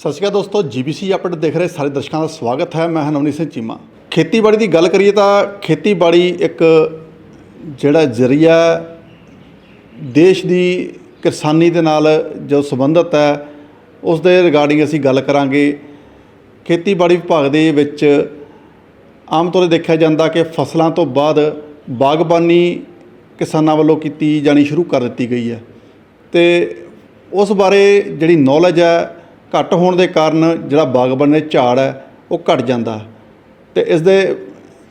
ਸਤਿ ਸ਼੍ਰੀ ਅਕਾਲ ਦੋਸਤੋ, GBC update ਦੇਖ ਰਹੇ ਸਾਰੇ ਦਰਸ਼ਕਾਂ ਦਾ ਸਵਾਗਤ ਹੈ। ਮੈਂ ਹਰਨਵਨੀਤ ਸਿੰਘ ਚੀਮਾ। ਖੇਤੀਬਾੜੀ ਦੀ ਗੱਲ ਕਰੀਏ ਤਾਂ ਖੇਤੀਬਾੜੀ ਇੱਕ ਜਿਹੜਾ ਜ਼ਰੀਆ ਦੇਸ਼ ਦੀ ਕਿਸਾਨੀ ਦੇ ਨਾਲ ਜੋ ਸੰਬੰਧਿਤ ਹੈ ਉਸ ਦੇ ਰਿਗਾਰਡਿੰਗ ਅਸੀਂ ਗੱਲ ਕਰਾਂਗੇ। ਖੇਤੀਬਾੜੀ ਵਿਭਾਗ ਦੇ ਵਿੱਚ ਆਮ ਤੌਰ 'ਤੇ ਦੇਖਿਆ ਜਾਂਦਾ ਕਿ ਫਸਲਾਂ ਤੋਂ ਬਾਅਦ ਬਾਗਬਾਨੀ ਕਿਸਾਨਾਂ ਵੱਲੋਂ ਕੀਤੀ ਜਾਣੀ ਸ਼ੁਰੂ ਕਰ ਦਿੱਤੀ ਗਈ ਹੈ। ਤੇ ਉਸ ਬਾਰੇ ਜਿਹੜੀ ਨੌਲੇਜ ਹੈ ਘੱਟ ਹੋਣ ਦੇ ਕਾਰਨ ਜਿਹੜਾ ਬਾਗਬਾਨੀ ਦੇ ਝਾੜ ਹੈ, ਉਹ ਘਟ ਜਾਂਦਾ। ਤੇ ਇਸ ਦੇ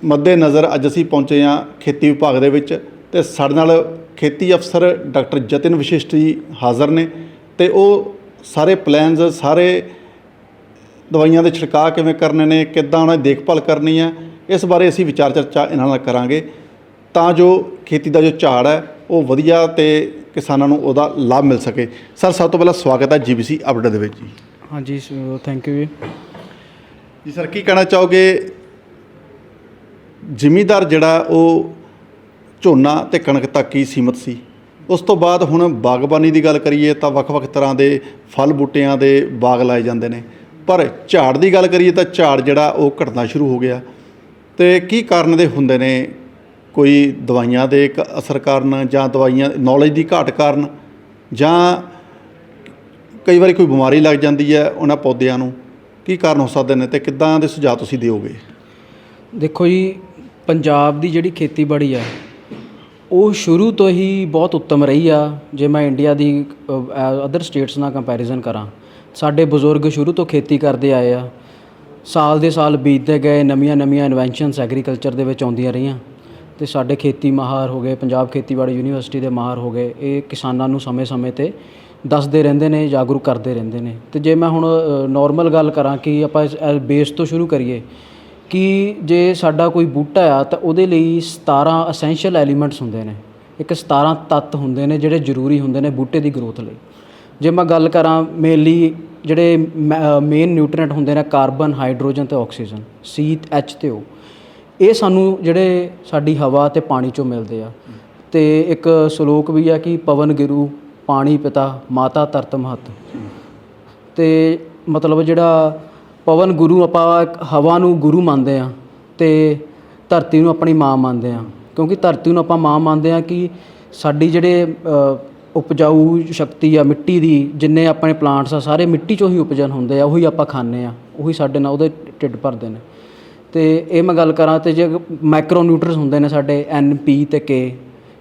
ਮੱਦੇ ਨਜ਼ਰ ਅੱਜ ਅਸੀਂ ਪਹੁੰਚੇ ਹਾਂ ਖੇਤੀ ਵਿਭਾਗ ਦੇ ਵਿੱਚ ਤੇ ਸਾਡੇ ਨਾਲ ਖੇਤੀ ਅਫਸਰ ਡਾਕਟਰ ਜਤਿਨ ਵਿਸ਼ਿਸ਼ਟ ਜੀ ਹਾਜ਼ਰ ਨੇ ਤੇ ਉਹ ਸਾਰੇ ਪਲਾਨਸ, ਸਾਰੇ ਦਵਾਈਆਂ ਦੇ ਛਿੜਕਾਅ ਕਿਵੇਂ ਕਰਨੇ ਨੇ, ਕਿੱਦਾਂ ਉਹਨਾਂ ਦੀ ਦੇਖਭਾਲ ਕਰਨੀ ਹੈ, ਇਸ ਬਾਰੇ ਅਸੀਂ ਵਿਚਾਰ ਚਰਚਾ ਇਹਨਾਂ ਨਾਲ ਕਰਾਂਗੇ। ਤਾਂ ਜੋ ਖੇਤੀ ਦਾ ਜੋ ਝਾੜ ਹੈ, ਉਹ ਵਧੀਆ ਤੇ ਕਿਸਾਨਾਂ ਨੂੰ ਉਹਦਾ ਲਾਭ ਮਿਲ ਸਕੇ। ਸਰ, ਸਭ ਤੋਂ ਪਹਿਲਾਂ ਸਵਾਗਤ ਹੈ ਜੀਬੀਸੀ ਅਪਡੇਟ ਦੇ ਵਿੱਚ ਜੀ। ਹਾਂਜੀ ਥੈਂਕ ਯੂ ਜੀ। ਜੀ ਸਰ, ਕੀ ਕਹਿਣਾ ਚਾਹੋਗੇ? ਜ਼ਿਮੀਦਾਰ ਜਿਹੜਾ, ਉਹ ਝੋਨਾ ਤੇ ਕਣਕ ਤੱਕ ਹੀ ਸੀਮਤ ਸੀ। ਉਸ ਤੋਂ ਬਾਅਦ ਹੁਣ ਬਾਗਬਾਨੀ ਦੀ ਗੱਲ ਕਰੀਏ ਤਾਂ ਵੱਖ-ਵੱਖ ਤਰ੍ਹਾਂ ਦੇ ਫਲ ਬੂਟਿਆਂ ਦੇ ਬਾਗ ਲਾਏ ਜਾਂਦੇ ਨੇ। ਪਰ ਝਾੜ ਦੀ ਗੱਲ ਕਰੀਏ ਤਾਂ ਝਾੜ ਜਿਹੜਾ, ਉਹ ਘਟਣਾ ਸ਼ੁਰੂ ਹੋ ਗਿਆ। ਤੇ ਕੀ ਕਾਰਨ ਦੇ ਹੁੰਦੇ ਨੇ? ਕੋਈ ਦਵਾਈਆਂ ਦੇ ਇੱਕ ਅਸਰ ਕਾਰਨ ਜਾਂ ਦਵਾਈਆਂ ਨੌਲੇਜ ਦੀ ਘਾਟ ਕਾਰਨ ਜਾਂ ਕਈ ਵਾਰੀ ਕੋਈ ਬਿਮਾਰੀ ਲੱਗ ਜਾਂਦੀ ਹੈ ਉਹਨਾਂ ਪੌਦਿਆਂ ਨੂੰ, ਕੀ ਕਾਰਨ ਹੋ ਸਕਦੇ ਨੇ ਤੇ ਕਿੱਦਾਂ ਦੇ ਸੁਝਾਅ ਤੁਸੀਂ ਦਿਓਗੇ? ਦੇਖੋ ਜੀ, ਪੰਜਾਬ ਦੀ ਜਿਹੜੀ ਖੇਤੀਬਾੜੀ ਆ, ਉਹ ਸ਼ੁਰੂ ਤੋਂ ਹੀ ਬਹੁਤ ਉੱਤਮ ਰਹੀ ਆ। ਜੇ ਮੈਂ ਇੰਡੀਆ ਦੀ ਅਦਰ ਸਟੇਟਸ ਨਾਲ ਕੰਪੈਰੀਜ਼ਨ ਕਰਾਂ, ਸਾਡੇ ਬਜ਼ੁਰਗ ਸ਼ੁਰੂ ਤੋਂ ਖੇਤੀ ਕਰਦੇ ਆਏ ਆ। ਸਾਲ ਦੇ ਸਾਲ ਬੀਤਦੇ ਗਏ ਨਵੀਆਂ ਨਵੀਆਂ ਇਨਵੈਂਸ਼ਨਸ ਐਗਰੀਕਲਚਰ ਦੇ ਵਿੱਚ ਆਉਂਦੀਆਂ ਰਹੀਆਂ। ਤੇ ਸਾਡੇ ਖੇਤੀ ਮਾਹਰ ਹੋ ਗਏ, ਪੰਜਾਬ ਖੇਤੀਬਾੜੀ ਯੂਨੀਵਰਸਿਟੀ ਦੇ ਮਾਹਰ ਹੋ ਗਏ, ਇਹ ਕਿਸਾਨਾਂ ਨੂੰ ਸਮੇਂ-ਸਮੇਂ ਤੇ ਦੱਸਦੇ ਰਹਿੰਦੇ ਨੇ ਜਾਗਰੂਕ ਕਰਦੇ ਰਹਿੰਦੇ ਨੇ। ਅਤੇ ਜੇ ਮੈਂ ਹੁਣ ਨੋਰਮਲ ਗੱਲ ਕਰਾਂ ਕਿ ਆਪਾਂ ਇਸ ਬੇਸ ਤੋਂ ਸ਼ੁਰੂ ਕਰੀਏ ਕਿ ਜੇ ਸਾਡਾ ਕੋਈ ਬੂਟਾ ਆ ਤਾਂ ਉਹਦੇ ਲਈ 17 ਅਸੈਂਸ਼ੀਅਲ ਐਲੀਮੈਂਟਸ ਹੁੰਦੇ ਨੇ। ਇੱਕ 17 ਤੱਤ ਹੁੰਦੇ ਨੇ ਜਿਹੜੇ ਜ਼ਰੂਰੀ ਹੁੰਦੇ ਨੇ ਬੂਟੇ ਦੀ ਗਰੋਥ ਲਈ। ਜੇ ਮੈਂ ਗੱਲ ਕਰਾਂ ਮੇਨਲੀ ਜਿਹੜੇ ਮੇਨ ਨਿਊਟ੍ਰੀਐਂਟ ਹੁੰਦੇ ਨੇ ਕਾਰਬਨ ਹਾਈਡਰੋਜਨ ਤੇ ਆਕਸੀਜਨ ਸੀ ਐਚ ਤੇ ਓ ਇਹ ਸਾਨੂੰ ਜਿਹੜੇ ਸਾਡੀ ਹਵਾ ਤੇ ਪਾਣੀ ਚੋਂ ਮਿਲਦੇ ਆ। ਤੇ ਇੱਕ ਸ਼ਲੋਕ ਵੀ ਆ ਕਿ ਪਵਨ ਗਿਰੂ ਪਾਣੀ ਪਿਤਾ, ਮਾਤਾ ਧਰਤ ਮਹਤ ਤੇ ਮਤਲਬ ਜਿਹੜਾ ਪਵਨ ਗੁਰੂ ਆਪਾਂ ਹਵਾ ਨੂੰ ਗੁਰੂ ਮੰਨਦੇ ਆ ਤੇ ਧਰਤੀ ਨੂੰ ਆਪਣੀ ਮਾਂ ਮੰਨਦੇ ਆ। ਕਿਉਂਕਿ ਧਰਤੀ ਨੂੰ ਆਪਾਂ ਮਾਂ ਮੰਨਦੇ ਆ ਕਿ ਸਾਡੀ ਜਿਹੜੇ ਉਪਜਾਊ ਸ਼ਕਤੀ ਆ, ਮਿੱਟੀ ਦੀ, ਜਿੰਨੇ ਆਪਣੇ ਪਲਾਂਟਸ ਆ, ਸਾਰੇ ਮਿੱਟੀ ਚੋਂ ਹੀ ਉਪਜਨ ਹੁੰਦੇ ਆ, ਉਹੀ ਆਪਾਂ ਖਾਂਦੇ ਆ। ਉਹੀ ਸਾਡੇ ਨਾਲ ਉਹਦੇ ਢਿੱਡ ਭਰਦੇ ਨੇ। ਤੇ ਇਹ ਮੈਂ ਗੱਲ ਕਰਾਂ ਤੇ ਜੇ ਮਾਈਕਰੋ ਨਿਊਟਰਸ ਹੁੰਦੇ ਨੇ ਸਾਡੇ, ਐਨ ਪੀ ਤੇ ਕੇ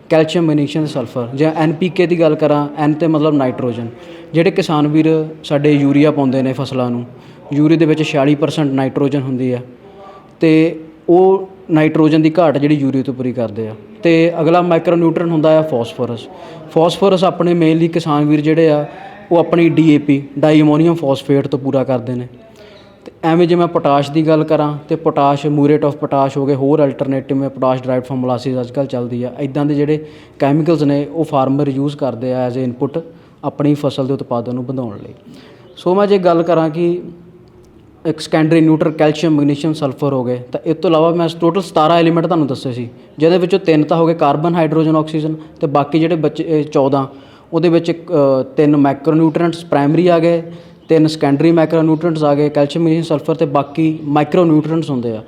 ਕੈਲਸ਼ੀਅਮ, ਮੈਗਨੀਸ਼ੀਅਮ ਤੇ ਸਲਫਰ ਜਾਂ ਐਨ ਪੀ ਕੇ ਦੀ ਗੱਲ ਕਰਾਂ, ਐਨ ਤੇ ਮਤਲਬ ਨਾਈਟ੍ਰੋਜਨ। ਜਿਹੜੇ ਕਿਸਾਨ ਵੀਰ ਸਾਡੇ ਯੂਰੀਆ ਪਾਉਂਦੇ ਨੇ ਫਸਲਾਂ ਨੂੰ, ਯੂਰੀਆ ਦੇ ਵਿੱਚ 46% ਨਾਈਟ੍ਰੋਜਨ ਹੁੰਦੀ ਆ ਤੇ ਉਹ ਨਾਈਟ੍ਰੋਜਨ ਦੀ ਘਾਟ ਜਿਹੜੀ ਯੂਰੀਆ ਤੋਂ ਪੂਰੀ ਕਰਦੇ ਆ। ਤੇ ਅਗਲਾ ਮਾਈਕਰੋ ਨਿਊਟ੍ਰੀਐਂਟ ਹੁੰਦਾ ਆ ਫਾਸਫੋਰਸ। ਫਾਸਫੋਰਸ ਆਪਣੇ ਮੇਨਲੀ ਕਿਸਾਨ ਵੀਰ ਜਿਹੜੇ ਆ, ਉਹ ਆਪਣੀ ਡੀਏਪੀ ਡਾਈ ਅਮੋਨੀਅਮ ਫਾਸਫੇਟ ਤੋਂ ਪੂਰਾ ਕਰਦੇ ਨੇ। ਐਵੇਂ ਜੇ ਮੈਂ ਪੋਟਾਸ਼ ਦੀ ਗੱਲ ਕਰਾਂ ਤੇ ਪੋਟਾਸ਼ ਮੂਰੇਟ ਆਫ ਪੋਟਾਸ਼ ਹੋ ਗਏ ਹੋਰ ਅਲਟਰਨੇਟਿਵ ਮੈਂ ਪੋਟਾਸ਼ ਡਰਾਈਵਡ ਫਰਮ ਮੋਲਾਸਿਸ ਅੱਜਕੱਲ ਚੱਲਦੀ ਆ। ਇਦਾਂ ਦੇ ਜਿਹੜੇ ਕੈਮੀਕਲਸ ਨੇ ਉਹ ਫਾਰਮਰ ਯੂਜ਼ ਕਰਦੇ ਆ ਐਜ਼ ਅ ਇਨਪੁਟ ਆਪਣੀ ਫਸਲ ਦੇ ਉਤਪਾਦਨ ਨੂੰ ਵਧਾਉਣ ਲਈ। ਸੋ ਮੈਂ ਜੇ ਗੱਲ ਕਰਾਂ ਕਿ ਇੱਕ secondary nutrient calcium magnesium sulphur ਹੋ ਗਏ ਤਾਂ ਇਸ ਤੋਂ ਇਲਾਵਾ ਮੈਂ ਟੋਟਲ 17 ਐਲੀਮੈਂਟ ਤੁਹਾਨੂੰ ਦੱਸੇ ਸੀ ਜਿਹਦੇ ਵਿੱਚੋਂ ਤਿੰਨ ਤਾਂ ਹੋ ਗਏ ਕਾਰਬਨ ਹਾਈਡਰੋਜਨ ਆਕਸੀਜਨ ਤੇ ਬਾਕੀ ਜਿਹੜੇ ਬੱਚੇ ਇਹ 14 ਉਹਦੇ ਵਿੱਚ ਇੱਕ, ਤਿੰਨ ਮਾਈਕਰੋ ਨਿਊਟ੍ਰੀਐਂਟਸ ਪ੍ਰਾਇਮਰੀ ਆ ਗਏ ਤਿੰਨ ਸੈਕੰਡਰੀ ਮਾਈਕਰੋ ਨਿਊਟ੍ਰੀਐਂਟਸ ਆ ਗਏ ਕੈਲਸ਼ੀਅਮ ਮੈਗਨੀਸ਼ੀਅਮ ਸਲਫਰ ਤੇ ਬਾਕੀ ਮਾਈਕਰੋ ਨਿਊਟ੍ਰੀਐਂਟਸ ਹੁੰਦੇ ਆ।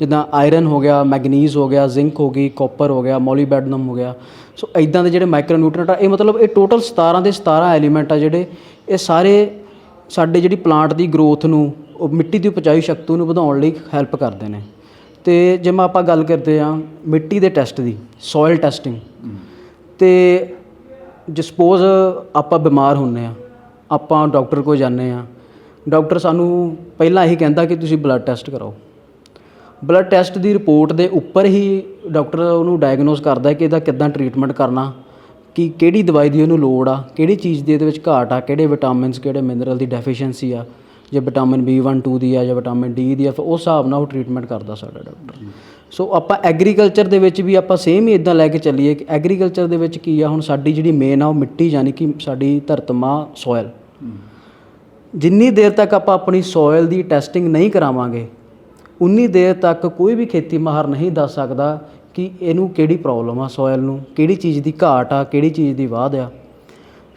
ਜਿੱਦਾਂ ਆਇਰਨ ਹੋ ਗਿਆ ਮੈਗਨੀਜ਼ ਹੋ ਗਿਆ ਜ਼ਿੰਕ ਹੋ ਗਈ ਕਾਪਰ ਹੋ ਗਿਆ ਮੋਲੀਬੈਡਨਮ ਹੋ ਗਿਆ। ਸੋ ਇਦਾਂ ਦੇ ਜਿਹੜੇ ਮਾਈਕਰੋ ਨਿਊਟ੍ਰੀਐਂਟ ਆ ਇਹ ਮਤਲਬ ਇਹ ਟੋਟਲ 17 ਦੇ 17 ਐਲੀਮੈਂਟ ਆ ਜਿਹੜੇ ਇਹ ਸਾਰੇ ਸਾਡੇ ਜਿਹੜੀ ਪਲਾਂਟ ਦੀ ਗਰੋਥ ਨੂੰ ਉਹ ਮਿੱਟੀ ਦੀ ਉਪਜਾਊ ਸ਼ਕਤੀ ਨੂੰ ਵਧਾਉਣ ਲਈ ਹੈਲਪ ਕਰਦੇ ਨੇ। ਤੇ ਜੇ ਮੈਂ ਆਪਾਂ ਗੱਲ ਕਰਦੇ ਆ ਮਿੱਟੀ ਦੇ ਟੈਸਟ ਦੀ ਸੋਇਲ ਟੈਸਟਿੰਗ ਤੇ ਜੇ ਸਪੋਜ਼ ਆਪਾਂ ਬਿਮਾਰ ਹੁੰਨੇ ਆ ਆਪਾਂ ਡਾਕਟਰ ਕੋਲ ਜਾਂਦੇ ਹਾਂ। ਡਾਕਟਰ ਸਾਨੂੰ ਪਹਿਲਾਂ ਇਹੀ ਕਹਿੰਦਾ ਕਿ ਤੁਸੀਂ ਬਲੱਡ ਟੈਸਟ ਕਰਾਓ। ਬਲੱਡ ਟੈਸਟ ਦੀ ਰਿਪੋਰਟ ਦੇ ਉੱਪਰ ਹੀ ਡਾਕਟਰ ਉਹਨੂੰ ਡਾਇਗਨੋਸ ਕਰਦਾ ਕਿ ਇਹਦਾ ਕਿੱਦਾਂ ਟਰੀਟਮੈਂਟ ਕਰਨਾ, ਕਿ ਕਿਹੜੀ ਦਵਾਈ ਦੀ ਉਹਨੂੰ ਲੋੜ ਆ, ਕਿਹੜੀ ਚੀਜ਼ ਦੀ ਇਹਦੇ ਵਿੱਚ ਘਾਟ ਆ, ਕਿਹੜੇ ਵਿਟਾਮਿਨਸ ਕਿਹੜੇ ਮਿਨਰਲ ਦੀ ਡੈਫੀਸ਼ੀਐਂਸੀ ਆ, ਜੇ ਵਿਟਾਮਿਨ B1 2 ਦੀ ਆ ਜਾਂ ਵਿਟਾਮਿਨ D ਦੀ ਆ, ਫਿਰ ਉਸ ਹਿਸਾਬ ਨਾਲ ਉਹ ਟਰੀਟਮੈਂਟ ਕਰਦਾ ਸਾਡਾ ਡਾਕਟਰ। ਸੋ ਆਪਾਂ ਐਗਰੀਕਲਚਰ ਦੇ ਵਿੱਚ ਵੀ ਆਪਾਂ ਸੇਮ ਹੀ ਇਦਾਂ ਲੈ ਕੇ ਚੱਲੀਏ ਕਿ ਐਗਰੀਕਲਚਰ ਦੇ ਵਿੱਚ ਕੀ ਆ, ਹੁਣ ਸਾਡੀ ਜਿਹੜੀ ਮੇਨ ਆ ਉਹ ਮਿੱਟੀ ਯਾਨੀ ਕਿ ਸਾਡੀ ਧਰਤਮਾ ਸੋਇਲ ਜਿੰਨੀ ਦੇਰ ਤੱਕ ਆਪਾਂ ਆਪਣੀ ਸੋਇਲ ਦੀ ਟੈਸਟਿੰਗ ਨਹੀਂ ਕਰਾਵਾਂਗੇ, ਉਨੀ ਦੇਰ ਤੱਕ ਕੋਈ ਵੀ ਖੇਤੀ ਮਾਹਰ ਨਹੀਂ ਦੱਸ ਸਕਦਾ ਕਿ ਇਹਨੂੰ ਕਿਹੜੀ ਪ੍ਰੋਬਲਮ ਆ ਸੋਇਲ ਨੂੰ, ਕਿਹੜੀ ਚੀਜ਼ ਦੀ ਘਾਟ ਆ, ਕਿਹੜੀ ਚੀਜ਼ ਦੀ ਵਾਧ ਆ।